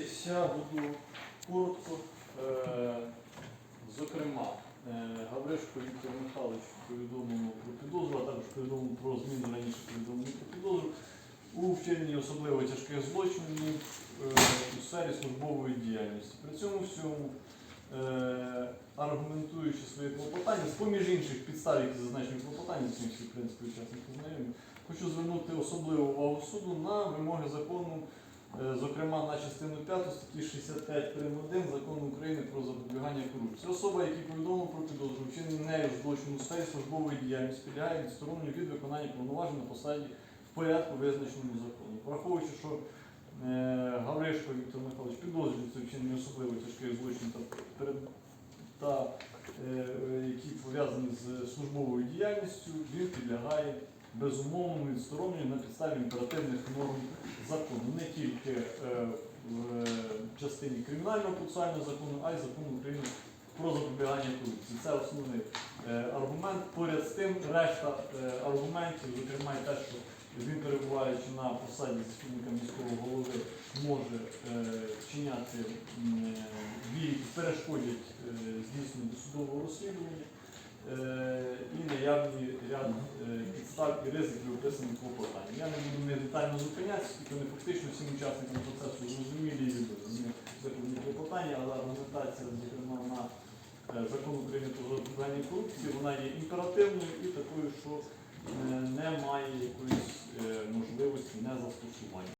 Буду коротко. Е, Зокрема, е, Гавришко Віктор Михайлович повідомлено про підозру, а також повідомлено про зміну раніше повідомлення про підозру у вчиненні особливо тяжких злочинів е, у сфері службової діяльності. При цьому всьому, аргументуючи своє клопотання, з поміж інших підстав, які зазначені в клопотанні, з цим всі в принципі учасники знайомі, хочу звернути особливу увагу суду на вимоги закону зокрема на частину 5 статті 65 прим. 1 закону України про запобігання корупції. Особа, якій повідомлено про підозру, вчинення нею злочину сфері службової діяльності, підлягає відстороненню від виконання повноважень на посаді в порядку, визначеному законом. Враховуючи, що е, Гавришко Віктор Михайлович підозрюється вчиненні особливо тяжких злочинів та, та е, е, які пов'язані з службовою діяльністю, він підлягає безумовному відстороненню на підставі імперативних норм закону, не тільки е, в е, частині кримінального процесуального закону, а й закону України про запобігання корупції. Це основний е, аргумент. Поряд з тим, решта е, аргументів, зокрема те, що він перебуваючи на посаді заступника міського голови, може е, вчиняти м, е, дії, які перешкодять е, здійсненню досудового розслідування. Е, і наявні ряд е, підстав і ризиків описаних в клопотанні. Я не буду не детально зупинятися, тільки вони фактично всім учасникам процесу зрозумілі і відомі законні клопотання, але аргументація, зокрема, на е, закон України про запобігання корупції, вона є імперативною і такою, що е, не має якоїсь можливості незастосування.